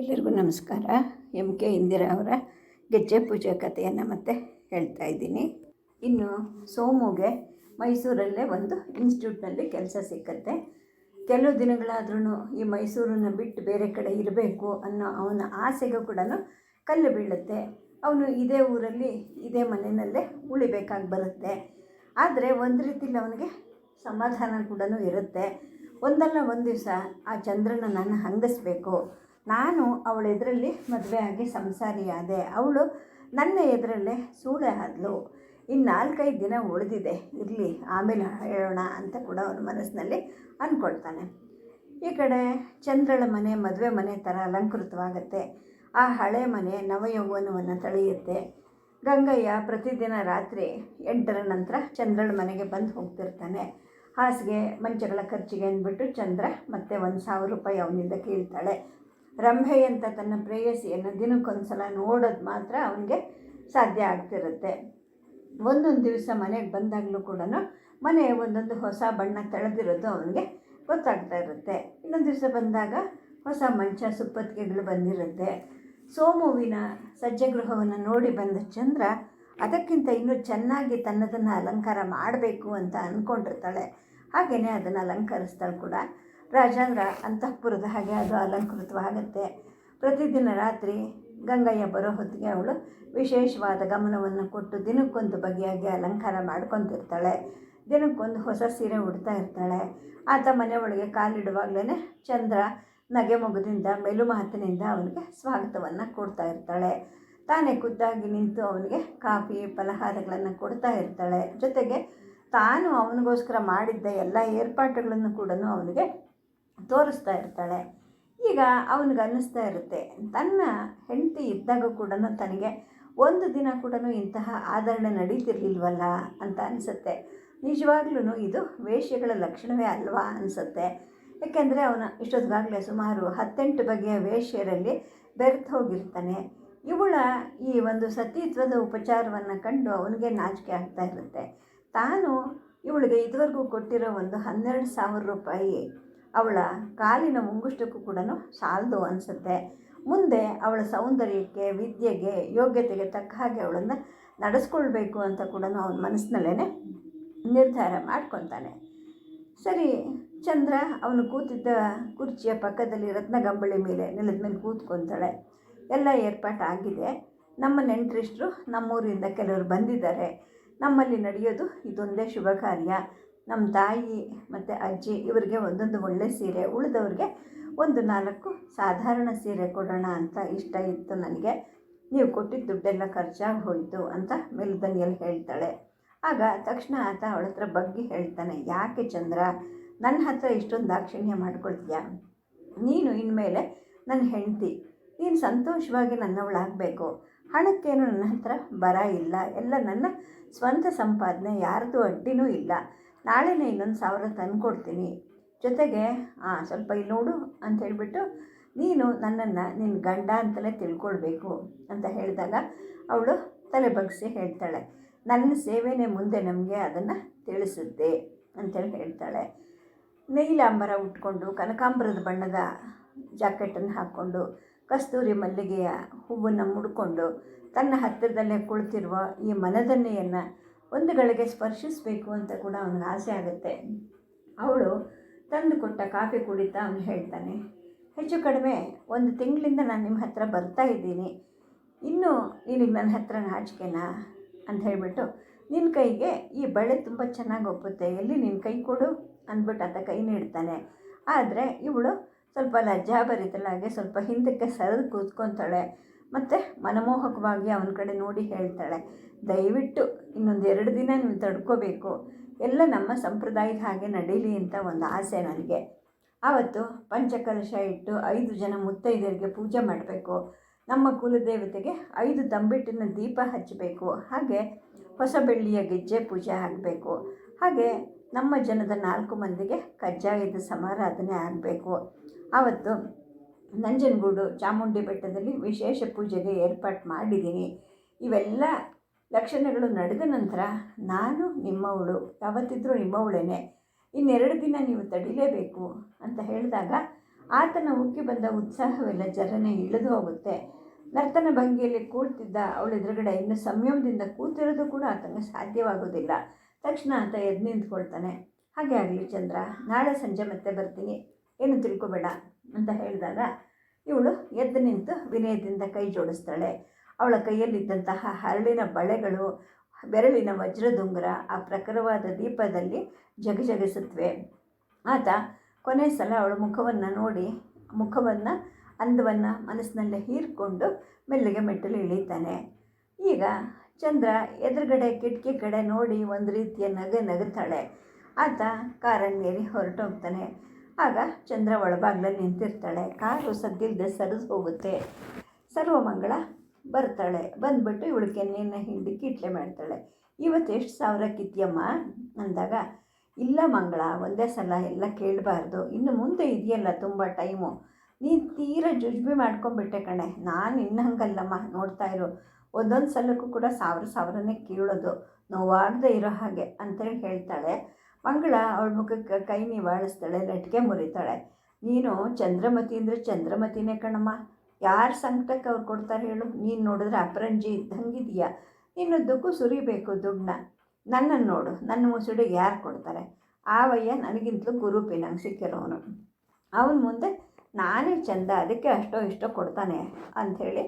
ಎಲ್ಲರಿಗೂ ನಮಸ್ಕಾರ. M K Indira ಅವರ ಗೆಜ್ಜೆ ಪೂಜೆ ಕಥೆಯನ್ನು ಮತ್ತೆ ಹೇಳ್ತಾ ಇದ್ದೀನಿ. ಇನ್ನು ಸೋಮುಗೆ ಮೈಸೂರಲ್ಲೇ ಒಂದು ಇನ್ಸ್ಟಿಟ್ಯೂಟ್ನಲ್ಲಿ ಕೆಲಸ ಸಿಕ್ಕತ್ತೆ. ಕೆಲವು ದಿನಗಳಾದ್ರೂ ಈ ಮೈಸೂರನ್ನು ಬಿಟ್ಟು ಬೇರೆ ಕಡೆ ಇರಬೇಕು ಅನ್ನೋ ಅವನ ಆಸೆಗೂ ಕೂಡ ಕಲ್ಲು ಬೀಳುತ್ತೆ. ಅವನು ಇದೇ ಊರಲ್ಲಿ, ಇದೇ ಮನೆಯಲ್ಲೇ ಉಳಿಬೇಕಾಗಿ ಬರುತ್ತೆ. ಆದರೆ ಒಂದು ರೀತಿಯಲ್ಲಿ ಅವನಿಗೆ ಸಮಾಧಾನ ಕೂಡ ಇರುತ್ತೆ. ಒಂದಲ್ಲ ಒಂದು ದಿವಸ ಆ ಚಂದ್ರನ ನಾನು ಹಂಗಿಸ್ಬೇಕು. ನಾನು ಅವಳ ಎದುರಲ್ಲಿ ಮದುವೆ ಆಗಿ ಸಂಸಾರಿಯಾದೆ. ಅವಳು ನನ್ನ ಎದುರಲ್ಲೇ ಸೂಳೆ ಆದಳು ಇನ್ನು ನಾಲ್ಕೈದು ದಿನ ಉಳಿದಿದೆ. ಇರಲಿ, ಆಮೇಲೆ ಹೇಳೋಣ ಅಂತ ಕೂಡ ಅವನ ಮನಸ್ಸಿನಲ್ಲಿ ಅಂದ್ಕೊಳ್ತಾನೆ ಈ ಕಡೆ ಚಂದ್ರಳ ಮನೆ, ಮದುವೆ ಮನೆ ಥರ ಅಲಂಕೃತವಾಗುತ್ತೆ. ಆ ಹಳೆ ಮನೆ ನವಯೌವನವನ್ನು ತಳೆಯುತ್ತೆ. ಗಂಗಯ್ಯ ಪ್ರತಿದಿನ ರಾತ್ರಿ ಎಂಟರ ನಂತರ ಚಂದ್ರಳ ಮನೆಗೆ ಬಂದು ಹೋಗ್ತಿರ್ತಾನೆ. ಹಾಸಿಗೆ, ಮಂಚಗಳ ಖರ್ಚಿಗೆ ಅಂದ್ಬಿಟ್ಟು ಚಂದ್ರ ಮತ್ತೆ ಒಂದು ಸಾವಿರ ರೂಪಾಯಿ ಅವನಿಂದ ಕೇಳ್ತಾಳೆ. ರಂಭೆ ಅಂತ ತನ್ನ ಪ್ರೇಯಸಿಯನ್ನು ದಿನಕ್ಕೊಂದ್ಸಲ ನೋಡೋದು ಮಾತ್ರ ಅವನಿಗೆ ಸಾಧ್ಯ ಆಗ್ತಿರುತ್ತೆ. ಒಂದೊಂದು ದಿವಸ ಮನೆಗೆ ಬಂದಾಗಲೂ ಕೂಡ ಮನೆ ಒಂದೊಂದು ಹೊಸ ಬಣ್ಣ ತಳೆದಿರೋದು ಅವನಿಗೆ ಗೊತ್ತಾಗ್ತಾ ಇರುತ್ತೆ. ಇನ್ನೊಂದು ದಿವಸ ಬಂದಾಗ ಹೊಸ ಮಂಚ ಸುಪ್ಪತ್ತಿಗೆಗಳು ಬಂದಿರುತ್ತೆ. ಸೋಮುವಿನ ಸಜ್ಜಗೃಹವನ್ನು ನೋಡಿ ಬಂದ ಚಂದ್ರ ಅದಕ್ಕಿಂತ ಇನ್ನೂ ಚೆನ್ನಾಗಿ ತನ್ನದನ್ನು ಅಲಂಕಾರ ಮಾಡಬೇಕು ಅಂತ ಅಂದ್ಕೊಂಡಿರ್ತಾಳೆ ಹಾಗೆಯೇ ಅದನ್ನು ಅಲಂಕರಿಸ್ತಾಳೆ ಕೂಡ. ರಾಜೇಂದ್ರ ಅಂತಃಪುರದ ಹಾಗೆ ಅದು ಅಲಂಕೃತವಾಗುತ್ತೆ. ಪ್ರತಿದಿನ ರಾತ್ರಿ ಗಂಗಯ್ಯ ಬರೋ ಹೊತ್ತಿಗೆ ಅವಳು ವಿಶೇಷವಾದ ಗಮನವನ್ನು ಕೊಟ್ಟು ದಿನಕ್ಕೊಂದು ಬಗೆಯಾಗಿ ಅಲಂಕಾರ ಮಾಡ್ಕೊತಿರ್ತಾಳೆ. ದಿನಕ್ಕೊಂದು ಹೊಸ ಸೀರೆ ಉಡ್ತಾ ಇರ್ತಾಳೆ. ಆತ ಮನೆ ಒಳಗೆ ಕಾಲಿಡುವಾಗಲೇ ಚಂದ್ರ ನಗೆ ಮೊಗದಿಂದ ಮೆಲು ಮಾತಿನಿಂದ ಅವನಿಗೆ ಸ್ವಾಗತವನ್ನು ಕೊಡ್ತಾ ಇರ್ತಾಳೆ. ತಾನೇ ಖುದ್ದಾಗಿ ನಿಂತು ಅವನಿಗೆ ಕಾಫಿ, ಫಲಹಾರಗಳನ್ನು ಕೊಡ್ತಾ ಇರ್ತಾಳೆ. ಜೊತೆಗೆ ತಾನು ಅವನಿಗೋಸ್ಕರ ಮಾಡಿದ್ದ ಎಲ್ಲ ಏರ್ಪಾಟುಗಳನ್ನು ಕೂಡ ಅವನಿಗೆ ತೋರಿಸ್ತಾ ಇರ್ತಾಳೆ. ಈಗ ಅವನಿಗೆ ಅನ್ನಿಸ್ತಾ ಇರುತ್ತೆ, ತನ್ನ ಹೆಂಡತಿ ಇದ್ದಾಗ ಕೂಡ ತನಗೆ ಒಂದು ದಿನ ಕೂಡ ಇಂತಹ ಆದರಣೆ ನಡೀತಿರ್ಲಿಲ್ವಲ್ಲ ಅಂತ ಅನಿಸುತ್ತೆ. ನಿಜವಾಗ್ಲೂ ಇದು ವೇಶ್ಯಗಳ ಲಕ್ಷಣವೇ ಅಲ್ವಾ ಅನಿಸುತ್ತೆ. ಏಕೆಂದರೆ ಅವನ ಇಷ್ಟೊತ್ತಿಗಾಗಲೇ ಸುಮಾರು ಹತ್ತೆಂಟು ಬಗೆಯ ವೇಶ್ಯರಲ್ಲಿ ಬೆರೆತು ಹೋಗಿರ್ತಾನೆ. ಇವಳ ಈ ಒಂದು ಸತೀತ್ವದ ಉಪಚಾರವನ್ನು ಕಂಡು ಅವನಿಗೆ ನಾಚಿಕೆ ಆಗ್ತಾ ಇರುತ್ತೆ. ತಾನು ಇವಳಿಗೆ ಇದುವರೆಗೂ ಕೊಟ್ಟಿರೋ ಒಂದು ಹನ್ನೆರಡು ಸಾವಿರ ರೂಪಾಯಿ ಅವಳ ಕಾಲಿನ ಮುಂಗುಷ್ಟಕ್ಕೂ ಕೂಡ ಸಾಲದು ಅನಿಸುತ್ತೆ. ಮುಂದೆ ಅವಳ ಸೌಂದರ್ಯಕ್ಕೆ, ವಿದ್ಯೆಗೆ, ಯೋಗ್ಯತೆಗೆ ತಕ್ಕ ಹಾಗೆ ಅವಳನ್ನು ನಡೆಸ್ಕೊಳ್ಬೇಕು ಅಂತ ಕೂಡ ಅವನ ಮನಸ್ಸಿನಲ್ಲೇ ನಿರ್ಧಾರ ಮಾಡ್ಕೊತಾನೆ. ಸರಿ, ಚಂದ್ರ ಅವನು ಕೂತಿದ್ದ ಕುರ್ಚಿಯ ಪಕ್ಕದಲ್ಲಿ ರತ್ನಗಂಬಳಿ ಮೇಲೆ ನೆಲದ ಮೇಲೆ ಕೂತ್ಕೊತಾಳೆ. ಎಲ್ಲ ಏರ್ಪಾಟು ಆಗಿದೆ. ನಮ್ಮ ನೆಂಟರಿಷ್ಟರು ನಮ್ಮೂರಿಂದ ಕೆಲವರು ಬಂದಿದ್ದಾರೆ. ನಮ್ಮಲ್ಲಿ ನಡೆಯೋದು ಇದೊಂದೇ ಶುಭ ಕಾರ್ಯ. ನಮ್ಮ ತಾಯಿ ಮತ್ತು ಅಜ್ಜಿ ಇವರಿಗೆ ಒಂದೊಂದು ಒಳ್ಳೆ ಸೀರೆ, ಉಳಿದವ್ರಿಗೆ ಒಂದು ನಾಲ್ಕು ಸಾಧಾರಣ ಸೀರೆ ಕೊಡೋಣ ಅಂತ ಇಷ್ಟ ಇತ್ತು ನನಗೆ. ನೀವು ಕೊಟ್ಟಿದ್ದ ದುಡ್ಡೆಲ್ಲ ಖರ್ಚಾಗಿ ಹೋಯಿತು ಅಂತ ಮೆಲ್ದನಿಯಲ್ಲಿ ಹೇಳ್ತಾಳೆ. ಆಗ ತಕ್ಷಣ ಆತ ಅವಳ ಹತ್ರ ಬಗ್ಗೆ ಹೇಳ್ತಾನೆ, ಯಾಕೆ ಚಂದ್ರ ನನ್ನ ಹತ್ರ ಇಷ್ಟೊಂದು ದಾಕ್ಷಿಣ್ಯ ಮಾಡ್ಕೊಳ್ತೀಯ? ನೀನು ಇನ್ಮೇಲೆ ನನ್ನ ಹೆಂಡತಿ, ನೀನು ಸಂತೋಷವಾಗಿ ನನ್ನವಳಾಗಬೇಕು. ಹಣಕ್ಕೇನು ನನ್ನ ಹತ್ರ ಬರ ಇಲ್ಲ. ಎಲ್ಲ ನನ್ನ ಸ್ವಂತ ಸಂಪಾದನೆ, ಯಾರದು ಅಡ್ಡಿನೂ ಇಲ್ಲ. ನಾಳೆನೇ ಇನ್ನೊಂದು ಸಾವಿರ ತಂದುಕೊಡ್ತೀನಿ. ಜೊತೆಗೆ ಹಾಂ ಸ್ವಲ್ಪ ಇಲ್ಲಿ ನೋಡು ಅಂತ ಹೇಳಿಬಿಟ್ಟು ನೀನು ನನ್ನನ್ನು ನಿನ್ನ ಗಂಡ ಅಂತಲೇ ತಿಳ್ಕೊಳ್ಬೇಕು ಅಂತ ಹೇಳಿದಾಗ ಅವಳು ತಲೆ ಬಗ್ಸಿ ಹೇಳ್ತಾಳೆ. ನನ್ನ ಸೇವೆನೇ ಮುಂದೆ ನಮಗೆ ಅದನ್ನು ತಿಳಿಸುತ್ತೆ ಅಂತೇಳಿ ಹೇಳ್ತಾಳೆ. ನೀಲಾಂಬರ ಉಟ್ಕೊಂಡು, ಕನಕಾಂಬರದ ಬಣ್ಣದ ಜಾಕೆಟನ್ನು ಹಾಕ್ಕೊಂಡು, ಕಸ್ತೂರಿ ಮಲ್ಲಿಗೆಯ ಹೂವನ್ನು ಮುಡ್ಕೊಂಡು, ತನ್ನ ಹತ್ತಿರದಲ್ಲೇ ಕುಳಿತಿರುವ ಈ ಮನದನ್ನೆಯನ್ನು ಒಂದು ಗಳಿಗೆ ಸ್ಪರ್ಶಿಸಬೇಕು ಅಂತ ಕೂಡ ಅವನಿಗೆ ಆಸೆ ಆಗುತ್ತೆ. ಅವಳು ತಂದು ಕೊಟ್ಟ ಕಾಫಿ ಕುಡಿತಾ ಅವನು ಹೇಳ್ತಾನೆ, ಹೆಚ್ಚು ಕಡಿಮೆ ಒಂದು ತಿಂಗಳಿಂದ ನಾನು ನಿಮ್ಮ ಹತ್ರ ಬರ್ತಾ ಇದ್ದೀನಿ. ಇನ್ನೂ ನಿನಗೆ ನನ್ನ ಹತ್ರ ನಾಚಿಕೆನಾ ಅಂತ ಹೇಳಿಬಿಟ್ಟು ನಿನ್ನ ಕೈಗೆ ಈ ಬಳೆ ತುಂಬ ಚೆನ್ನಾಗಿ ಒಪ್ಪುತ್ತೆ. ಎಲ್ಲಿ ನಿನ್ನ ಕೈ ಕೊಡು ಅಂದ್ಬಿಟ್ಟು ಆತ ಕೈ ನೀಡ್ತಾನೆ. ಆದರೆ ಇವಳು ಸ್ವಲ್ಪ ಲಜ್ಜಾಭರಿತಳಾಗಿ ಸ್ವಲ್ಪ ಹಿಂದಕ್ಕೆ ಸರಿದು ಕೂತ್ಕೊತಾಳೆ. ಮತ್ತು ಮನಮೋಹಕವಾಗಿ ಅವನ ಕಡೆ ನೋಡಿ ಹೇಳ್ತಾಳೆ, ದಯವಿಟ್ಟು ಇನ್ನೊಂದು ಎರಡು ದಿನ ನೀವು ತಡ್ಕೋಬೇಕು. ಎಲ್ಲ ನಮ್ಮ ಸಂಪ್ರದಾಯದ ಹಾಗೆ ನಡೀಲಿ ಅಂತ ಒಂದು ಆಸೆ ನನಗೆ. ಆವತ್ತು ಪಂಚಕಲಶ ಇಟ್ಟು ಐದು ಜನ ಮುತ್ತೈದರಿಗೆ ಪೂಜೆ ಮಾಡಬೇಕು. ನಮ್ಮ ಕುಲದೇವತೆಗೆ ಐದು ತಂಬಿಟ್ಟಿನ ದೀಪ ಹಚ್ಚಬೇಕು. ಹಾಗೆ ಹೊಸ ಬೆಳ್ಳಿಯ ಗೆಜ್ಜೆ ಪೂಜೆ ಆಗಬೇಕು. ಹಾಗೆ ನಮ್ಮ ಜನದ ನಾಲ್ಕು ಮಂದಿಗೆ ಕಜ್ಜಾಯದ ಸಮಾರಾಧನೆ ಆಗಬೇಕು. ಆವತ್ತು ನಂಜನಗೂಡು, ಚಾಮುಂಡಿ ಬೆಟ್ಟದಲ್ಲಿ ವಿಶೇಷ ಪೂಜೆಗೆ ಏರ್ಪಾಟ್ ಮಾಡಿದ್ದೀನಿ. ಇವೆಲ್ಲ ಲಕ್ಷಣಗಳು ನಡೆದ ನಂತರ ನಾನು ನಿಮ್ಮವಳು, ಯಾವತ್ತಿದ್ರೂ ನಿಮ್ಮವಳೇನೆ. ಇನ್ನೆರಡು ದಿನ ನೀವು ತಡಿಲೇಬೇಕು ಅಂತ ಹೇಳಿದಾಗ ಆತನ ಉಕ್ಕಿ ಬಂದ ಉತ್ಸಾಹವೆಲ್ಲ ಜರನೆ ಇಳಿದು ಹೋಗುತ್ತೆ. ನರ್ತನ ಭಂಗಿಯಲ್ಲಿ ಕೂಳ್ತಿದ್ದ ಅವಳ ಎದುರುಗಡೆ ಇನ್ನು ಸಂಯಮದಿಂದ ಕೂತಿರೋದು ಕೂಡ ಆತನಿಗೆ ಸಾಧ್ಯವಾಗೋದಿಲ್ಲ ತಕ್ಷಣ ಆತ ಎದ್ದು ನಿಂತ್ಕೊಳ್ತಾನೆ. ಹಾಗೆ ಆಗಲಿ ಚಂದ್ರ, ನಾಳೆ ಸಂಜೆ ಮತ್ತೆ ಬರ್ತೀನಿ. ಏನು ತಿಳ್ಕೊಬೇಡ. ಅಂತ ಹೇಳಿದಾಗ, ಇವಳು ಎದ್ದು ನಿಂತು ವಿನಯದಿಂದ ಕೈ ಜೋಡಿಸ್ತಾಳೆ. ಅವಳ ಕೈಯಲ್ಲಿದ್ದಂತಹ ಹರಳಿನ ಬಳೆಗಳು, ಬೆರಳಿನ ವಜ್ರದುಂಗುರ, ಆ ಪ್ರಖರವಾದ ದೀಪದಲ್ಲಿ ಜಗಜಗಿಸುತ್ತವೆ. ಆತ ಕೊನೆ ಸಲ ಅವಳ ಮುಖವನ್ನು ನೋಡಿ, ಮುಖವನ್ನು, ಅಂದವನ್ನು ಮನಸ್ಸಿನಲ್ಲೇ ಹೀರಿಕೊಂಡು ಮೆಲ್ಲಿಗೆ ಮೆಟ್ಟಲು ಇಳಿತಾನೆ. ಈಗ ಚಂದ್ರ ಎದುರುಗಡೆ ಕಿಟಕಿ ಕಡೆ ನೋಡಿ ಒಂದು ರೀತಿಯ ನಗೆ ನಗುತ್ತಾಳೆ. ಆತ ಕಾರನ್ನೇರಿ ಹೊರಟೋಗ್ತಾನೆ. ಆಗ ಚಂದ್ರ ಒಳಬಾಗ್ಲಲ್ಲಿ ನಿಂತಿರ್ತಾಳೆ. ಕಾರು ಸದ್ದಿಲ್ಲದೆ ಸರಿದು ಹೋಗುತ್ತೆ. ಸರ್ವಮಂಗಳ ಬರ್ತಾಳೆ. ಬಂದ್ಬಿಟ್ಟು ಇವಳು ಕೆನ್ನೆಯನ್ನು ಹಿಂಡಿ ಕಿಟ್ಲೆ ಮಾಡ್ತಾಳೆ. ಇವತ್ತು ಎಷ್ಟು ಸಾವಿರ ಕಿತ್ಯಮ್ಮ? ಅಂದಾಗ, ಇಲ್ಲ ಮಂಗಳ, ಒಂದೇ ಸಲ ಎಲ್ಲ ಕೇಳಬಾರ್ದು. ಇನ್ನು ಮುಂದೆ ಇದೆಯಲ್ಲ ತುಂಬ ಟೈಮು. ನೀನು ತೀರ ಜುಜ್ಬಿ ಮಾಡ್ಕೊಂಬಿಟ್ಟೆ ಕಣೆ. ನಾನು ಇನ್ನು ಹಂಗಲ್ಲಮ್ಮ ನೋಡ್ತಾ ಇರು. ಒಂದೊಂದು ಸಲಕ್ಕೂ ಕೂಡ ಸಾವಿರ ಸಾವಿರನೇ ಕೇಳೋದು. ನೋವಾಗದೆ ಇರೋ ಹಾಗೆ, ಅಂತೇಳಿ ಹೇಳ್ತಾಳೆ. ಮಂಗಳ ಅವಳ ಮುಖಕ್ಕೆ ಕೈ ನಿವಾಳಿಸ್ತಾಳೆ ಲಟ್ಕೆ ಮುರಿತಾಳೆ. ನೀನು ಚಂದ್ರಮತಿ ಅಂದರೆ ಚಂದ್ರಮತಿನೇ ಕಣಮ್ಮ. ಯಾರ ಸಂಕಟಕ್ಕೆ ಅವ್ರು ಕೊಡ್ತಾರೆ ಹೇಳು. ನೀನು ನೋಡಿದ್ರೆ ಅಪರಂಜಿ ಇದ್ದಂಗಿದೆಯಾ? ದುಕ್ಕು ಸುರಿಬೇಕು ದುಡ್ಡನ್ನ ನನ್ನನ್ನು ನೋಡು. ನನ್ನ ಮುಸುಡಿಗೆ ಯಾರು ಕೊಡ್ತಾರೆ? ಆವಯ್ಯ ನನಗಿಂತಲೂ ಗುರುಪಿನಂಗೆ ಸಿಕ್ಕಿರೋನು. ಅವನ ಮುಂದೆ ನಾನೇ ಚಂದ, ಅದಕ್ಕೆ ಅಷ್ಟೋ ಇಷ್ಟೋ ಕೊಡ್ತಾನೆ ಅಂಥೇಳಿ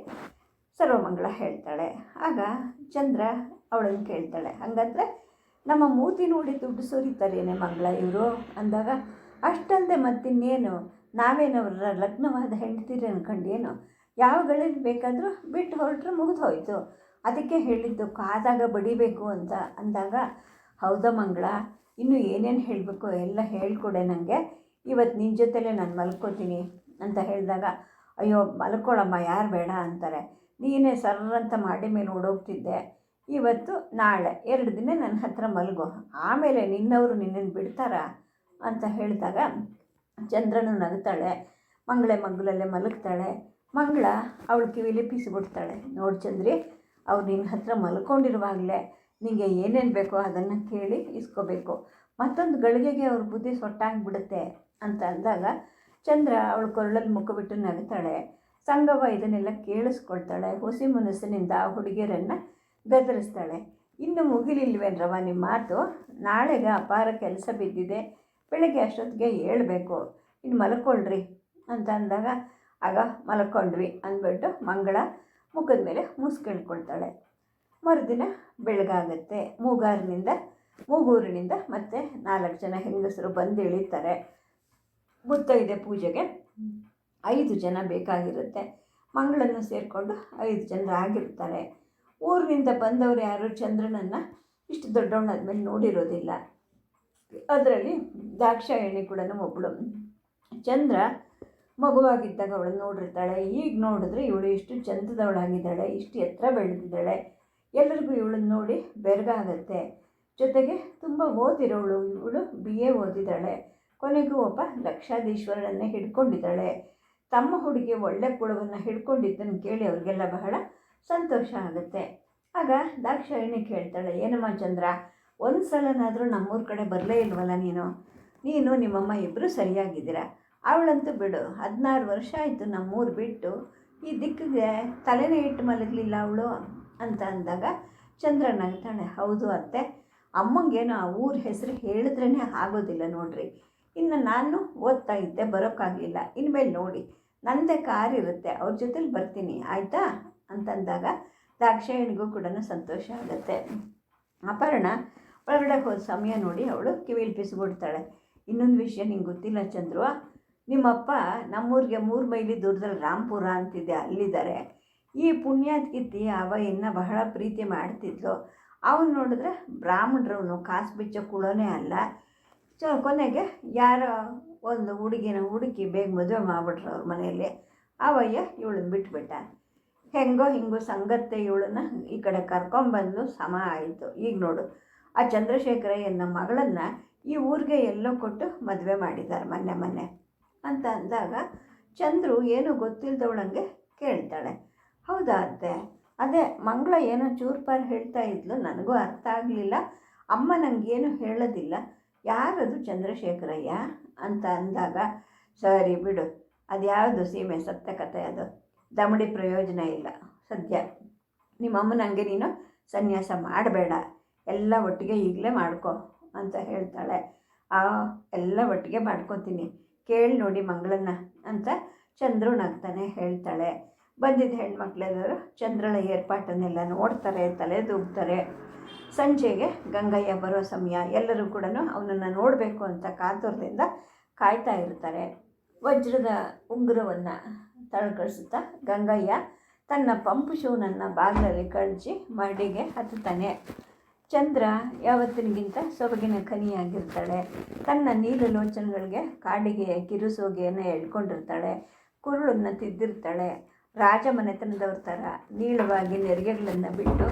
ಸರ್ವಮಂಗಳ ಹೇಳ್ತಾಳೆ. ಆಗ ಚಂದ್ರ ಅವಳನ್ನು ಕೇಳ್ತಾಳೆ. ಹಾಗಂದ್ರೆ ನಮ್ಮ ಮೂತಿ ನೋಡಿ ದುಡ್ಡು ಸುರಿತಾರೇನೆ ಮಂಗಳ ಇವರು ಅಂದಾಗ ಅಷ್ಟಲ್ಲದೆ ಮತ್ತಿನ್ನೇನು ನಾವೇನವ್ರ ಲಗ್ನವಾದ ಹೆಂಡ್ತೀರಿ ಅನ್ಕೊಂಡೇನು? ಯಾವ ಗಳಿಗೆ ಬೇಕಾದರೂ ಬಿಟ್ಟು ಹೊರಟ್ರೆ ಮುಗಿದು ಹೋಯಿತು. ಅದಕ್ಕೆ ಹೇಳಿದ್ದು ಕಾದಾಗ ಬಡಿಬೇಕು ಅಂತ ಅಂದಾಗ, ಹೌದಾ ಮಂಗಳ? ಇನ್ನು ಏನೇನು ಹೇಳಬೇಕು ಎಲ್ಲ ಹೇಳ್ಕೊಡೆ ನನಗೆ ಇವತ್ತು ನಿನ್ನ ಜೊತೆಲೇ ನಾನು ಮಲ್ಕೋತೀನಿ ಅಂತ ಹೇಳಿದಾಗ, ಅಯ್ಯೋ ಮಲ್ಕೊಳ್ಳಮ್ಮ ಯಾರು ಬೇಡ ಅಂತಾರೆ. ನೀನೇ ಸರ್ರಂತ ಮಾಡಿ ಮೇಲೆ ಓಡೋಗ್ತಿದ್ದೆ. ಇವತ್ತು ನಾಳೆ, ಎರಡು ದಿನ ನನ್ನ ಹತ್ರ ಮಲಗೋ. ಆಮೇಲೆ ನಿನ್ನವರು ನಿನ್ನನ್ನು ಬಿಡ್ತಾರಾ ಅಂತ ಹೇಳಿದಾಗ ಚಂದ್ರನು ನಗ್ತಾಳೆ, ಮಂಗಳೇ ಮಗ್ಗಲಲ್ಲೇ ಮಲಗ್ತಾಳೆ. ಮಂಗಳ ಅವಳು ಕಿವಿಲಿ ಪೀಸಿಬಿಡ್ತಾಳೆ. ನೋಡಿ ಚಂದ್ರಿ, ಅವ್ರು ನಿನ್ನ ಹತ್ರ ಮಲ್ಕೊಂಡಿರುವಾಗಲೇ ನಿಮಗೆ ಏನೇನು ಬೇಕೋ ಅದನ್ನು ಕೇಳಿ ಇಸ್ಕೋಬೇಕು. ಮತ್ತೊಂದು ಗಳಿಗೆಗೆ ಅವ್ರ ಬುದ್ಧಿ ಸೊಟ್ಟಾಗಿಬಿಡುತ್ತೆ ಅಂತ ಅಂದಾಗ ಚಂದ್ರ ಅವಳು ಕೊರಳಲ್ಲಿ ಮುಖ ಬಿಟ್ಟು ನಗ್ತಾಳೆ. ಸಂಗವ ಇದನ್ನೆಲ್ಲ ಕೇಳಿಸ್ಕೊಳ್ತಾಳೆ. ಹುಸಿ ಮನಸ್ಸಿನಿಂದ ಆ ಹುಡುಗಿಯರನ್ನು ಗದರಿಸ್ತಾಳೆ ಇನ್ನು ಮುಗಿಲಿಲ್ವೇನ್ರವ ನಿಮ್ಮ ಮಾತು? ನಾಳೆಗೆ ಅಪಾರ ಕೆಲಸ ಬಿದ್ದಿದೆ. ಬೆಳಗ್ಗೆ ಅಷ್ಟೊತ್ತಿಗೆ ಹೇಳಬೇಕು. ಇನ್ನು ಮಲ್ಕೊಳ್ರಿ. ಅಂತ ಅಂದಾಗ ಆಗ ಮಲ್ಕೊಂಡ್ವಿ ಅಂದ್ಬಿಟ್ಟು ಮಂಗಳ ಮುಖದ ಮೇಲೆ ಮುಸ್ಕೇಳ್ಕೊಳ್ತಾಳೆ ಮರುದಿನ ಬೆಳಗಾಗತ್ತೆ. ಮೂಗಾರಿನಿಂದ, ಮೂಗೂರಿನಿಂದ ಮತ್ತೆ ನಾಲ್ಕು ಜನ ಹೆಂಗಸರು ಬಂದು ಇಳಿತಾರೆ. ಮುತ್ತೈದೆ ಪೂಜೆಗೆ ಐದು ಜನ ಬೇಕಾಗಿರುತ್ತೆ. ಮಂಗಳನ್ನು ಸೇರಿಕೊಂಡು ಐದು ಜನರಾಗಿರ್ತಾರೆ. ಊರಿನಿಂದ ಬಂದವರು ಯಾರು? ಚಂದ್ರನನ್ನು ಇಷ್ಟು ದೊಡ್ಡವನಾದ್ಮೇಲೆ ನೋಡಿರೋದಿಲ್ಲ. ಅದರಲ್ಲಿ ದಾಕ್ಷಾಯಣಿ ಕೂಡ ಒಬ್ಬಳು ಚಂದ್ರ ಮಗುವಾಗಿದ್ದಾಗ ಅವಳು ನೋಡಿರ್ತಾಳೆ. ಈಗ ನೋಡಿದ್ರೆ ಇವಳು ಇಷ್ಟು ಚಂದದವಳಾಗಿದ್ದಾಳೆ, ಇಷ್ಟು ಎತ್ತರ ಬೆಳೆದಿದ್ದಾಳೆ. ಎಲ್ಲರಿಗೂ ಇವಳನ್ನ ನೋಡಿ ಬೆರಗಾಗತ್ತೆ ಜೊತೆಗೆ ತುಂಬ ಓದಿರೋಳು. ಇವಳು ಬಿ ಎ ಓದಿದ್ದಾಳೆ. ಕೊನೆಗೂ ಒಬ್ಬ ಲಕ್ಷಾಧೀಶ್ವರನನ್ನೇ ಹಿಡ್ಕೊಂಡಿದ್ದಾಳೆ. ತಮ್ಮ ಹುಡುಗಿ ಒಳ್ಳೆ ಕುಳವನ್ನು ಹಿಡ್ಕೊಂಡಿದ್ದನ್ನು ಕೇಳಿ ಅವರಿಗೆಲ್ಲ ಬಹಳ ಸಂತೋಷ ಆಗುತ್ತೆ. ಆಗ ದಾಕ್ಷಾಯಣಿ ಕೇಳ್ತಾಳೆ, ಏನಮ್ಮ ಚಂದ್ರ ಒಂದು ಸಲನಾದರೂ ನಮ್ಮೂರ ಕಡೆ ಬರಲೇ ಇಲ್ವಲ್ಲ ನೀನು? ನೀನು, ನಿಮ್ಮಮ್ಮ ಇಬ್ಬರು ಸರಿಯಾಗಿದ್ದೀರ? ಅವಳಂತೂ ಬಿಡು, ಹದಿನಾರು ವರ್ಷ ಆಯಿತು ನಮ್ಮೂರು ಬಿಟ್ಟು, ಈ ದಿಕ್ಕಿಗೆ ತಲೆನೇ ಇಟ್ಟು ಮಲಗಲಿಲ್ಲ ಅವಳು? ಅಂತ ಅಂದಾಗ ಚಂದ್ರ ನಗ್ತಾಳೆ, ಹೌದು ಅತ್ತೆ, ಅಮ್ಮಂಗೇನೋ ಆ ಊರ ಹೆಸರು ಹೇಳಿದ್ರೇ ಆಗೋದಿಲ್ಲ ನೋಡ್ರಿ. ಇನ್ನು ನಾನು ಓದ್ತಾ ಇದ್ದೆ, ಬರೋಕ್ಕಾಗಲಿಲ್ಲ. ಇನ್ಮೇಲೆ ನೋಡಿ ನನ್ನದೇ ಕಾರ್ ಇರುತ್ತೆ, ಅವ್ರ ಜೊತೆಲಿ ಬರ್ತೀನಿ, ಆಯಿತಾ? ಅಂತಂದಾಗ ದಾಕ್ಷಾಯಣಿಗೂ ಕೂಡ ಸಂತೋಷ ಆಗುತ್ತೆ. ಅಪರ್ಣ ಒಳಗಡೆ ಹೋದ ಸಮಯ ನೋಡಿ ಅವಳು ಬಿಸಿಬಿಡ್ತಾಳೆ ಇನ್ನೊಂದು ವಿಷಯ ನಿಂಗೆ ಗೊತ್ತಿಲ್ಲ ಚಂದ್ರು, ನಿಮ್ಮಪ್ಪ ನಮ್ಮೂರಿಗೆ ಮೂರು ಮೈಲಿ ದೂರದಲ್ಲಿ ರಾಂಪುರ ಅಂತಿದೆ, ಅಲ್ಲಿದ್ದಾರೆ. ಈ ಪುಣ್ಯಾತ್ಕಿತ್ತಿ ಅವ ಇನ್ನು ಬಹಳ ಪ್ರೀತಿ ಮಾಡ್ತಿದ್ಲು. ಅವನು ನೋಡಿದ್ರೆ ಬ್ರಾಹ್ಮಣರವನು ಕಾಸು ಬಿಚ್ಚೋ ಕುಳೋನೇ ಅಲ್ಲ. ಸೊ, ಕೊನೆಗೆ ಯಾರೋ ಒಂದು ಹುಡುಗಿನ ಹುಡುಕಿ ಬೇಗ ಮದುವೆ ಮಾಡಿಬಿಟ್ರು ಅವ್ರ ಮನೆಯಲ್ಲಿ. ಅವಯ್ಯ ಇವಳನ್ನ ಬಿಟ್ಬಿಟ್ಟ. ಹೆಂಗೋ ಹಿಂಗೋ ಸಂಗತ್ತೆ ಇವಳನ್ನ ಈ ಕಡೆ ಕರ್ಕೊಂಬಂದು ಸಮ ಆಯಿತು. ಈಗ ನೋಡು, ಆ ಚಂದ್ರಶೇಖರಯ್ಯನ ಮಗಳನ್ನು ಈ ಊರಿಗೆ ಎಲ್ಲೋ ಕೊಟ್ಟು ಮದುವೆ ಮಾಡಿದ್ದಾರೆ ಮೊನ್ನೆ ಮೊನ್ನೆ ಅಂತ ಅಂದಾಗ ಚಂದ್ರು ಏನು ಗೊತ್ತಿಲ್ಲದವಳಂಗೆ ಕೇಳ್ತಾಳೆ. ಹೌದಾ ಅತ್ತೆ? ಅದೇ ಮಂಗಳ ಏನೋ ಚೂರ್ಪಾರ್ ಹೇಳ್ತಾ ಇದ್ಲು, ನನಗೂ ಅರ್ಥ ಆಗಲಿಲ್ಲ. ಅಮ್ಮ ನನಗೇನು ಹೇಳೋದಿಲ್ಲ. ಯಾರದು ಚಂದ್ರಶೇಖರಯ್ಯ ಅಂತ ಅಂದಾಗ, ಸರಿ ಬಿಡು, ಅದ್ಯಾವುದು ಸೀಮೆ ಸತ್ಯ ಕಥೆ ಅದು? ದಮಡಿ ಪ್ರಯೋಜನ ಇಲ್ಲ. ಸದ್ಯ. ನಿಮ್ಮ ಅಮ್ಮನಂಗೆ ನೀನು ಸನ್ಯಾಸ ಮಾಡಬೇಡ. ಎಲ್ಲ ಒಟ್ಟಿಗೆ ಈಗಲೇ ಮಾಡ್ಕೊ ಅಂತ ಹೇಳ್ತಾಳೆ. ಆ, ಎಲ್ಲ ಒಟ್ಟಿಗೆ ಮಾಡ್ಕೊತೀನಿ. ಕೇಳಿ ನೋಡಿ ಮಂಗಳನ್ನ ಅಂತ ಚಂದ್ರು ನಗ್ತಾನೆ ಹೇಳ್ತಾಳೆ. ಬಂದಿದ್ದ ಹೆಣ್ಮಕ್ಳೆಲ್ಲರೂ ಚಂದ್ರಳ ಏರ್ಪಾಟನ್ನೆಲ್ಲ ನೋಡ್ತಾರೆ, ತಲೆ ದೂಗ್ತಾರೆ. ಸಂಜೆಗೆ ಗಂಗಯ್ಯ ಬರೋ ಸಮಯ. ಎಲ್ಲರೂ ಕೂಡ ಅವನನ್ನು ನೋಡಬೇಕು ಅಂತ ಕಾತುರದಿಂದ ಕಾಯ್ತಾ ಇರ್ತಾರೆ. ವಜ್ರದ ಉಂಗುರವನ್ನು ತಳ್ಕಳಿಸುತ್ತಾ ಗಂಗಯ್ಯ ತನ್ನ ಪಂಪು ಶೂನನ್ನು ಬಾಗಿಲಲ್ಲಿ ಕಳಚಿ ಮಡಿಗೆ ಹತ್ತುತ್ತಾನೆ. ಚಂದ್ರ ಯಾವತ್ತಿನಗಿಂತ ಸೊಬಗಿನ ಖನಿಯಾಗಿರ್ತಾಳೆ. ತನ್ನ ನೀಲಲೋಚನಗಳಿಗೆ ಕಾಡಿಗೆ ಕಿರುಸೋಗೆಯನ್ನು ಎಳ್ಕೊಂಡಿರ್ತಾಳೆ. ಕುರುಳನ್ನು ತಿದ್ದಿರ್ತಾಳೆ. ರಾಜ ಮನೆತನದವ್ರ ಥರ ನೀಳವಾಗಿ ನೆರಿಗೆಗಳನ್ನು ಬಿಟ್ಟು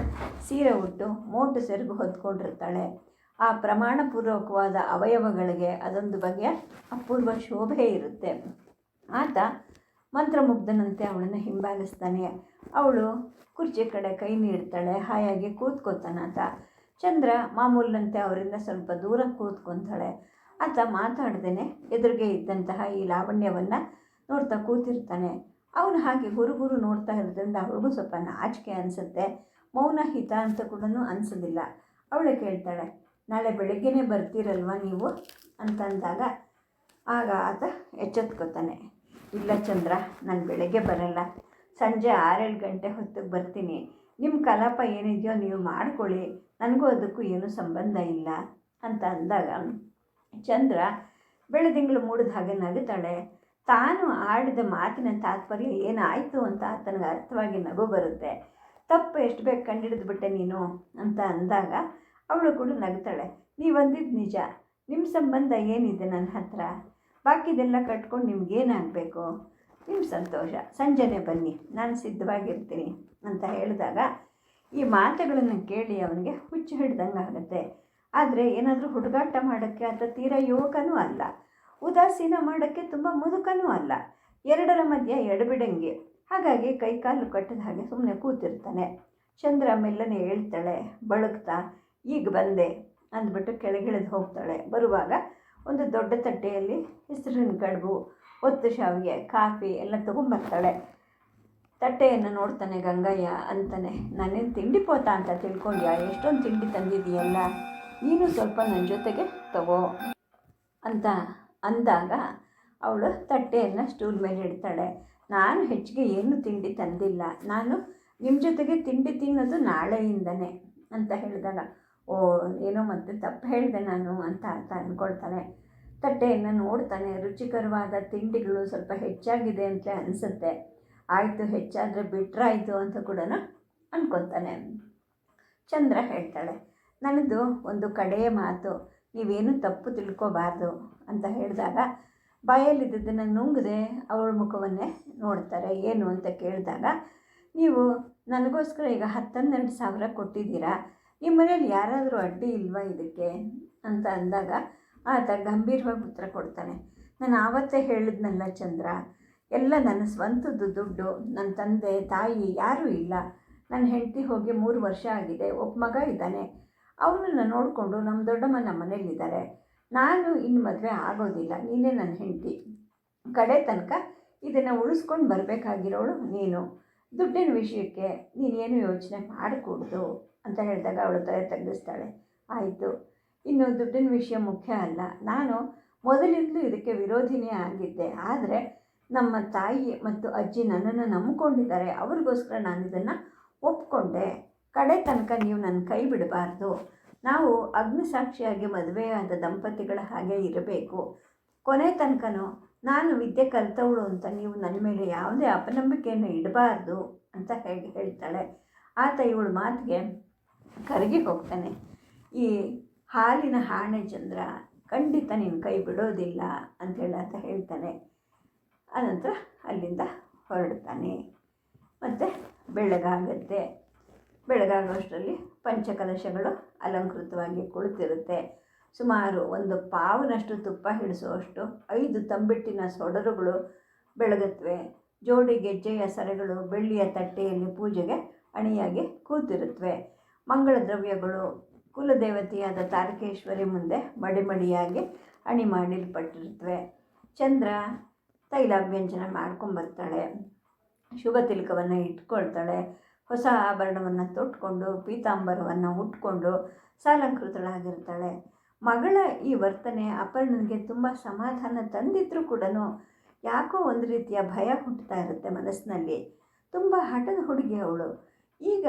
ಸೀರೆ ಉಟ್ಟು ಮೋಟು ಸೆರಗು ಹೊತ್ಕೊಂಡಿರ್ತಾಳೆ. ಆ ಪ್ರಮಾಣಪೂರ್ವಕವಾದ ಅವಯವಗಳಿಗೆ ಅದೊಂದು ಬಗೆಯ ಅಪೂರ್ವ ಶೋಭೆ ಇರುತ್ತೆ. ಆತ ಮಂತ್ರಮುಗ್ಧನಂತೆ ಅವಳನ್ನು ಹಿಂಬಾಲಿಸ್ತಾನೆ. ಅವಳು ಕುರ್ಚಿ ಕಡೆ ಕೈ ನೀಡ್ತಾಳೆ, ಹಾಯಾಗಿ ಕೂತ್ಕೋತಾನಾತ. ಚಂದ್ರ ಮಾಮೂಲಿನಂತೆ ಅವರಿಂದ ಸ್ವಲ್ಪ ದೂರ ಕೂತ್ಕೊತಾಳೆ. ಆತ ಮಾತಾಡ್ದೇನೆ ಎದುರಿಗೆ ಇದ್ದಂತಹ ಈ ಲಾವಣ್ಯವನ್ನು ನೋಡ್ತಾ ಕೂತಿರ್ತಾನೆ. ಅವನು ಹಾಗೆ ಗುರುಗುರು ಗುರು ನೋಡ್ತಾ ಇರೋದ್ರಿಂದ ಅವಳಿಗೂ ಸ್ವಲ್ಪ ನಾಚಿಕೆ ಅನಿಸುತ್ತೆ. ಮೌನ, ಹಿತ ಅಂತ ಕೂಡ ಅನಿಸೋದಿಲ್ಲ. ಅವಳು ಕೇಳ್ತಾಳೆ, ನಾಳೆ ಬೆಳಗ್ಗೆನೇ ಬರ್ತೀರಲ್ವ ನೀವು? ಅಂತಂದಾಗ ಆಗ ಆತ ಎಚ್ಚೆತ್ಕೋತಾನೆ. ಇಲ್ಲ ಚಂದ್ರ, ನಾನು ಬೆಳಗ್ಗೆ ಬರಲ್ಲ. ಸಂಜೆ ಆರೇಳು ಗಂಟೆ ಹೊತ್ತಿಗೆ ಬರ್ತೀನಿ. ನಿಮ್ಮ ಕಲಾಪ ಏನಿದೆಯೋ ನೀವು ಮಾಡ್ಕೊಳ್ಳಿ. ನನಗೂ ಅದಕ್ಕೂ ಏನೂ ಸಂಬಂಧ ಇಲ್ಲ ಅಂತ ಅಂದಾಗ ಚಂದ್ರ ಬೆಳದಿಂಗಳು ಮೂಡಿದ ಹಾಗೆ ನಗುತ್ತಾಳೆ ತಾನು ಆಡಿದ ಮಾತಿನ ತಾತ್ಪರ್ಯ ಏನಾಯಿತು ಅಂತ ಆತನಿಗೆ ಅರ್ಥವಾಗಿ ನಗು ಬರುತ್ತೆ. ತಪ್ಪು ಎಷ್ಟು ಬೇಕು ಕಂಡಿಡಿದು ಬಿಟ್ಟೆ ನೀನು ಅಂತ ಅಂದಾಗ ಅವಳು ಕೂಡ ನಗ್ತಾಳೆ. ನೀವು ಅಂದಿದ್ದು ನಿಜ. ನಿಮ್ಮ ಸಂಬಂಧ ಏನಿದೆ ನನ್ನ ಹತ್ರ? ಬಾಕಿದೆಲ್ಲ ಕಟ್ಕೊಂಡು ನಿಮಗೇನಾಗಬೇಕು ನಿಮ್ಮ ಸಂತೋಷ. ಸಂಜೆನೆ ಬನ್ನಿ. ನಾನು ಸಿದ್ಧವಾಗಿರ್ತೀನಿ ಅಂತ ಹೇಳಿದಾಗ ಈ ಮಾತುಗಳನ್ನು ಕೇಳಿ ಅವನಿಗೆ ಹುಚ್ಚು ಹಿಡ್ದಂಗೆ ಆಗುತ್ತೆ. ಆದರೆ ಏನಾದರೂ ಹುಡುಗಾಟ ಮಾಡೋಕ್ಕೆ ಅಥವಾ ತೀರಾ ಯುವಕನೂ ಅಲ್ಲ. ಉದಾಸೀನ ಮಾಡೋಕ್ಕೆ ತುಂಬ ಮುದುಕನೂ ಅಲ್ಲ. ಎರಡರ ಮಧ್ಯೆ ಎಡಬಿಡಂಗೆ. ಹಾಗಾಗಿ ಕೈಕಾಲು ಕಟ್ಟಿದ ಹಾಗೆ ಸುಮ್ಮನೆ ಕೂತಿರ್ತಾನೆ. ಚಂದ್ರ ಮೆಲ್ಲನೆ ಹೇಳ್ತಾಳೆ, ಬಳುಕ್ತಾ, ಈಗ ಬಂದೆ ಅಂದ್ಬಿಟ್ಟು ಕೆಳಗಿಳಿದು ಹೋಗ್ತಾಳೆ. ಬರುವಾಗ ಒಂದು ದೊಡ್ಡ ತಟ್ಟೆಯಲ್ಲಿ ಹೆಸರಿನ ಕಡುಬು, ಒತ್ತು ಶಾವಿಗೆ, ಕಾಫಿ ಎಲ್ಲ ತೊಗೊಂಬರ್ತಾಳೆ ತಟ್ಟೆಯನ್ನು ನೋಡ್ತಾನೆ, ಗಂಗಯ್ಯ ಅಂತಾನೆ. ನಾನೇನು ತಿಂಡಿ ಪೋತ ಅಂತ ತಿಳ್ಕೊಂಡ್ಯಾ? ಎಷ್ಟೊಂದು ತಿಂಡಿ ತಂದಿದೀಯಲ್ಲ ನೀನು ಸ್ವಲ್ಪ ನನ್ನ ಜೊತೆಗೆ ತಗೋ ಅಂತ ಅಂದಾಗ ಅವಳು ತಟ್ಟೆಯನ್ನು ಸ್ಟೂಲ್ ಮೇಲೆ ಇಡ್ತಾಳೆ. ನಾನು ಹೆಚ್ಚಿಗೆ ಏನು ತಿಂಡಿ ತಂದಿಲ್ಲ. ನಾನು ನಿಮ್ಮ ಜೊತೆಗೆ ತಿಂಡಿ ತಿನ್ನೋದು ನಾಳೆಯಿಂದನೇ ಅಂತ ಹೇಳಿದಾಗ ಓ, ಏನೋ ಮತ್ತೆ ತಪ್ಪು ಹೇಳಿದೆ ನಾನು ಅಂತ ಅಂತ ಅಂದ್ಕೊಳ್ತಾನೆ ತಟ್ಟೆಯನ್ನು ನೋಡ್ತಾನೆ. ರುಚಿಕರವಾದ ತಿಂಡಿಗಳು ಸ್ವಲ್ಪ ಹೆಚ್ಚಾಗಿದೆ ಅಂತ ಅನಿಸುತ್ತೆ. ಆಯಿತು, ಹೆಚ್ಚಾದರೆ ಬಿಟ್ರಾಯಿತು ಅಂತ ಕೂಡ ಅಂದ್ಕೊತಾನೆ ಚಂದ್ರ ಹೇಳ್ತಾಳೆ, ನನ್ನದು ಒಂದು ಕಡೆಯ ಮಾತು. ನೀವೇನು ತಪ್ಪು ತಿಳ್ಕೋಬಾರ್ದು ಅಂತ ಹೇಳಿದಾಗ ಬಾಯಲ್ಲಿದ್ದದನ್ನು ನುಂಗದೆ ಅವಳ ಮುಖವನ್ನೇ ನೋಡ್ತಾರೆ. ಏನು? ಅಂತ ಕೇಳಿದಾಗ, ನೀವು ನನಗೋಸ್ಕರ ಈಗ ಹತ್ತನ್ನೆರಡು ಸಾವಿರ ಕೊಟ್ಟಿದ್ದೀರಾ? ನಿಮ್ಮ ಮನೇಲಿ ಯಾರಾದರೂ ಅಡ್ಡಿ ಇಲ್ವಾ ಇದಕ್ಕೆ? ಅಂತ ಅಂದಾಗ, ಆತ ಗಂಭೀರವಾಗಿ ಉತ್ತರ ಕೊಡ್ತಾನೆ, ನಾನು ಆವತ್ತೇ ಹೇಳಿದ್ನಲ್ಲ ಚಂದ್ರ, ಎಲ್ಲ ನನ್ನ ಸ್ವಂತದ್ದು ದುಡ್ಡು, ನನ್ನ ತಂದೆ, ತಾಯಿ ಯಾರೂ ಇಲ್ಲ. ನನ್ನ ಹೆಂಡತಿ ಹೋಗಿ ಮೂರು ವರ್ಷ ಆಗಿದೆ, ಒಬ್ಬ ಮಗ ಇದ್ದಾನೆ. ಅವನನ್ನು ನೋಡಿಕೊಂಡು ನಮ್ಮ ದೊಡ್ಡಮ್ಮ ನಮ್ಮ ಮನೇಲಿದ್ದಾರೆ ನಾನು ಇನ್ನು ಮದುವೆ ಆಗೋದಿಲ್ಲ, ನೀನೇ ನನ್ನ ಹೆಂಡತಿ. ಕಡೆ ತನಕ ಇದನ್ನು ಉಳಿಸ್ಕೊಂಡು ಬರಬೇಕಾಗಿರೋಳು ನೀನು. ದುಡ್ಡಿನ ವಿಷಯಕ್ಕೆ ನೀನೇನು ಯೋಚನೆ ಮಾಡಕೂಡ್ದು? ಅಂತ ಹೇಳಿದಾಗ ಅವಳು ತಲೆ ತಗ್ಗಿಸ್ತಾಳೆ. ಆಯಿತು, ಇನ್ನು ದುಡ್ಡಿನ ವಿಷಯ ಮುಖ್ಯ ಅಲ್ಲ. ನಾನು ಮೊದಲಿಂದಲೂ ಇದಕ್ಕೆ ವಿರೋಧಿನೇ ಆಗಿದ್ದೆ. ಆದರೆ ನಮ್ಮ ತಾಯಿ ಮತ್ತು ಅಜ್ಜಿ ನನ್ನನ್ನು ನಂಬಿಕೊಂಡಿದ್ದಾರೆ. ಅವ್ರಿಗೋಸ್ಕರ ನಾನು ಇದನ್ನು ಒಪ್ಕೊಂಡೆ. ಕಡೆ ತನಕ ನೀವು ನನ್ನ ಕೈ ಬಿಡಬಾರ್ದು. ನಾವು ಅಗ್ನಿಸಾಕ್ಷಿಯಾಗಿ ಮದುವೆಯಾದ ದಂಪತಿಗಳ ಹಾಗೆ ಇರಬೇಕು. ಕೊನೆ ತನಕನೂ ನಾನು ವಿದ್ಯೆ ಕಲಿತವಳು ಅಂತ ನೀವು ನನ್ನ ಮೇಲೆ ಯಾವುದೇ ಅಪನಂಬಿಕೆಯನ್ನು ಇಡಬಾರ್ದು ಅಂತ ಹೇಳಿ ಹೇಳ್ತಾಳೆ. ಆತ ಇವಳು ಮಾತಿಗೆ ಕರಗಿ ಹೋಗ್ತಾನೆ. ಈ ಹಾಲಿನ ಹಾಣೆ ಚಂದ್ರ ಖಂಡಿತ ನಿನ್ನ ಕೈ ಬಿಡೋದಿಲ್ಲ ಅಂತೇಳಿ ಅಂತ ಹೇಳ್ತಾನೆ. ಆನಂತರ ಅಲ್ಲಿಂದ ಹೊರಡ್ತಾನೆ. ಮತ್ತು ಬೆಳಗಾಗತ್ತೆ. ಬೆಳಗಾಗೋಷ್ಟರಲ್ಲಿ ಪಂಚಕಲಶಗಳು ಅಲಂಕೃತವಾಗಿ ಕುಳಿತಿರುತ್ತೆ. ಸುಮಾರು ಒಂದು ಪಾವನಷ್ಟು ತುಪ್ಪ ಹಿಡಿಸುವಷ್ಟು ಐದು ತಂಬಿಟ್ಟಿನ ಸೊಡರುಗಳು ಬೆಳಗುತ್ತವೆ. ಜೋಡಿ ಗೆಜ್ಜೆಯ ಸರಗಳು ಬೆಳ್ಳಿಯ ತಟ್ಟೆಯಲ್ಲಿ ಪೂಜೆಗೆ ಅಣಿಯಾಗಿ ಕೂತಿರುತ್ತವೆ. ಮಂಗಳ ದ್ರವ್ಯಗಳು ಕುಲದೇವತೆಯಾದ ತಾರಕೇಶ್ವರಿ ಮುಂದೆ ಮಡಿಮಡಿಯಾಗಿ ಅಣಿ ಮಾಡಿಲ್ಪಟ್ಟಿರ್ತವೆ ಚಂದ್ರ ತೈಲಾಭ್ಯಂಜನ ಮಾಡ್ಕೊಂಬರ್ತಾಳೆ ಶುಭ ತಿಲಕವನ್ನು ಇಟ್ಕೊಳ್ತಾಳೆ. ಹೊಸ ಆಭರಣವನ್ನು ತೊಟ್ಕೊಂಡು, ಪೀತಾಂಬರವನ್ನು ಉಟ್ಕೊಂಡು ಸಾಲಂಕೃತಳಾಗಿರ್ತಾಳೆ. ಮಗಳ ಈ ವರ್ತನೆ ಅಪರ್ಣನಿಗೆ ತುಂಬ ಸಮಾಧಾನ ತಂದಿದ್ರೂ ಕೂಡ ಯಾಕೋ ಒಂದು ರೀತಿಯ ಭಯ ಹುಟ್ಟುತ್ತಾ ಇರುತ್ತೆ ಮನಸ್ಸಿನಲ್ಲಿ. ತುಂಬ ಹಠದ ಹುಡುಗಿ ಅವಳು. ಈಗ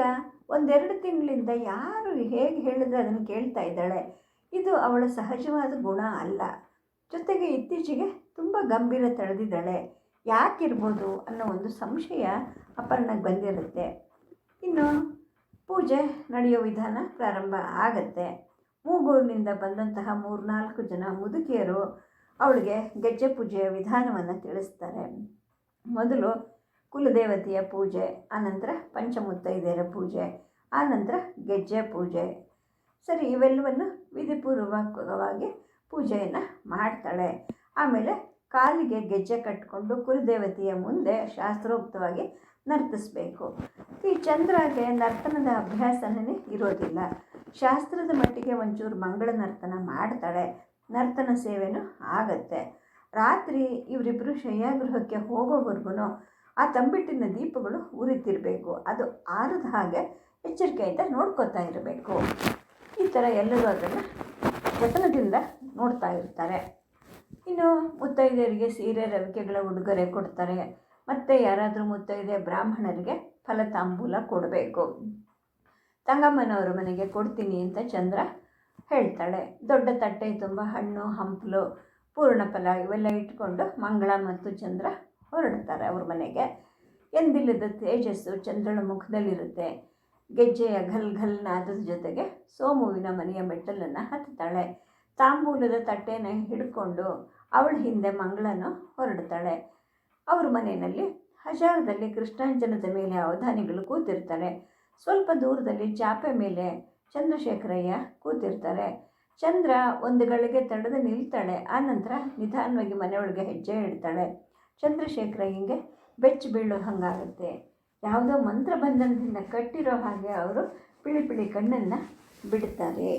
ಒಂದೆರಡು ತಿಂಗಳಿಂದ ಯಾರು ಹೇಗೆ ಹೇಳಿದ್ರೆ ಅದನ್ನು ಕೇಳ್ತಾ ಇದ್ದಾಳೆ. ಇದು ಅವಳ ಸಹಜವಾದ ಗುಣ ಅಲ್ಲ. ಜೊತೆಗೆ ಇತ್ತೀಚೆಗೆ ತುಂಬ ಗಂಭೀರ ತಳೆದಿದ್ದಾಳೆ. ಯಾಕಿರ್ಬೋದು ಅನ್ನೋ ಒಂದು ಸಂಶಯ ಅಪರ್ಣಕ್ಕೆ ಬಂದಿರುತ್ತೆ. ಇನ್ನು ಪೂಜೆ ನಡೆಯೋ ವಿಧಾನ ಪ್ರಾರಂಭ ಆಗತ್ತೆ. ಮೂಗೂರಿನಿಂದ ಬಂದಂತಹ ಮೂರ್ನಾಲ್ಕು ಜನ ಮುದುಕಿಯರು ಅವಳಿಗೆ ಗೆಜ್ಜೆ ಪೂಜೆಯ ವಿಧಾನವನ್ನು ತಿಳಿಸ್ತಾರೆ. ಮೊದಲು ಕುಲದೇವತೆಯ ಪೂಜೆ, ಆನಂತರ ಪಂಚಮುತ್ತೈದೆಯರ ಪೂಜೆ, ಆನಂತರ ಗೆಜ್ಜೆ ಪೂಜೆ. ಸರಿ, ಇವೆಲ್ಲವನ್ನು ವಿಧಿಪೂರ್ವಕವಾಗಿ ಪೂಜೆಯನ್ನು ಮಾಡ್ತಾಳೆ. ಆಮೇಲೆ ಕಾಲಿಗೆ ಗೆಜ್ಜೆ ಕಟ್ಟಿಕೊಂಡು ಕುಲದೇವತೆಯ ಮುಂದೆ ಶಾಸ್ತ್ರೋಕ್ತವಾಗಿ ನರ್ತಿಸ್ಬೇಕು. ಈ ಚಂದ್ರಗೆ ನರ್ತನದ ಅಭ್ಯಾಸನೇ ಇರೋದಿಲ್ಲ. ಶಾಸ್ತ್ರದ ಮಟ್ಟಿಗೆ ಒಂಚೂರು ಮಂಗಳ ನರ್ತನ ಮಾಡ್ತಾಳೆ. ನರ್ತನ ಸೇವೆನೂ ಆಗತ್ತೆ. ರಾತ್ರಿ ಇವರಿಬ್ಬರು ಶಯ್ಯಾಗೃಹಕ್ಕೆ ಹೋಗೋವರೆಗೂ ಆ ತಂಬಿಟ್ಟಿನ ದೀಪಗಳು ಉರಿತಿರಬೇಕು. ಅದು ಆರದ ಹಾಗೆ ಎಚ್ಚರಿಕೆಯಿಂದ ನೋಡ್ಕೋತಾ ಇರಬೇಕು. ಈ ಥರ ಎಲ್ಲರೂ ಅದನ್ನು ಜತನದಿಂದ ನೋಡ್ತಾ ಇರ್ತಾರೆ. ಇನ್ನು ಮುತ್ತೈದೆಯರಿಗೆ ಸೀರೆ, ರವಿಕೆಗಳ ಉಡುಗೊರೆ ಕೊಡ್ತಾರೆ. ಮತ್ತು ಯಾರಾದರೂ ಮುತ್ತೈದೆ ಬ್ರಾಹ್ಮಣರಿಗೆ ಫಲತಾಂಬೂಲ ಕೊಡಬೇಕು. ತಂಗಮ್ಮನವರ ಮನೆಗೆ ಕೊಡ್ತೀನಿ ಅಂತ ಚಂದ್ರ ಹೇಳ್ತಾಳೆ. ದೊಡ್ಡ ತಟ್ಟೆ, ತುಂಬ ಹಣ್ಣು, ಹಂಪಲು, ಪೂರ್ಣಫಲ ಇವೆಲ್ಲ ಇಟ್ಕೊಂಡು ಮಂಗಳ ಮತ್ತು ಚಂದ್ರ ಹೊರಡ್ತಾರೆ ಅವ್ರ ಮನೆಗೆ. ಎಂದಿಲ್ಲದ ತೇಜಸ್ಸು ಚಂದ್ರನ ಮುಖದಲ್ಲಿರುತ್ತೆ. ಗೆಜ್ಜೆಯ ಘಲ್ ಘಲ್ ನಾದದ ಜೊತೆಗೆ ಸೋಮುವಿನ ಮನೆಯ ಮೆಟ್ಟಲನ್ನು ಹತ್ತುತ್ತಾಳೆ. ತಾಂಬೂಲದ ತಟ್ಟೆನ ಹಿಡ್ಕೊಂಡು ಅವಳ ಹಿಂದೆ ಮಂಗಳನ ಹೊರಡ್ತಾಳೆ. ಅವ್ರ ಮನೆಯಲ್ಲಿ ಹಜಾರದಲ್ಲಿ ಕೃಷ್ಣಾಂಜನದ ಮೇಲೆ ಅವಧಾನಿಗಳು ಕೂತಿರ್ತಾರೆ. ಸ್ವಲ್ಪ ದೂರದಲ್ಲಿ ಚಾಪೆ ಮೇಲೆ ಚಂದ್ರಶೇಖರಯ್ಯ ಕೂತಿರ್ತಾರೆ. ಚಂದ್ರ ಒಂದು ಗಳಿಗೆ ತಡೆದು ನಿಲ್ತಾಳೆ. ಆನಂತರ ನಿಧಾನವಾಗಿ ಮನೆಯೊಳಗೆ ಹೆಜ್ಜೆ ಇಡ್ತಾಳೆ. ಚಂದ್ರಶೇಖರಯ್ಯಂಗೆ ಬೆಚ್ಚಿ ಬೀಳೋ ಹಾಗಾಗುತ್ತೆ. ಯಾವುದೋ ಮಂತ್ರ ಬಂಧನದಿಂದ ಕಟ್ಟಿರೋ ಹಾಗೆ ಅವರು ಪಿಳಿ ಪಿಳಿ ಕಣ್ಣನ್ನು ಬಿಡ್ತಾರೆ.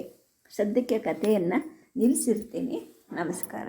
ಸದ್ಯಕ್ಕೆ ಕಥೆಯನ್ನು ನಿಲ್ಲಿಸಿರ್ತೀನಿ ನಮಸ್ಕಾರ.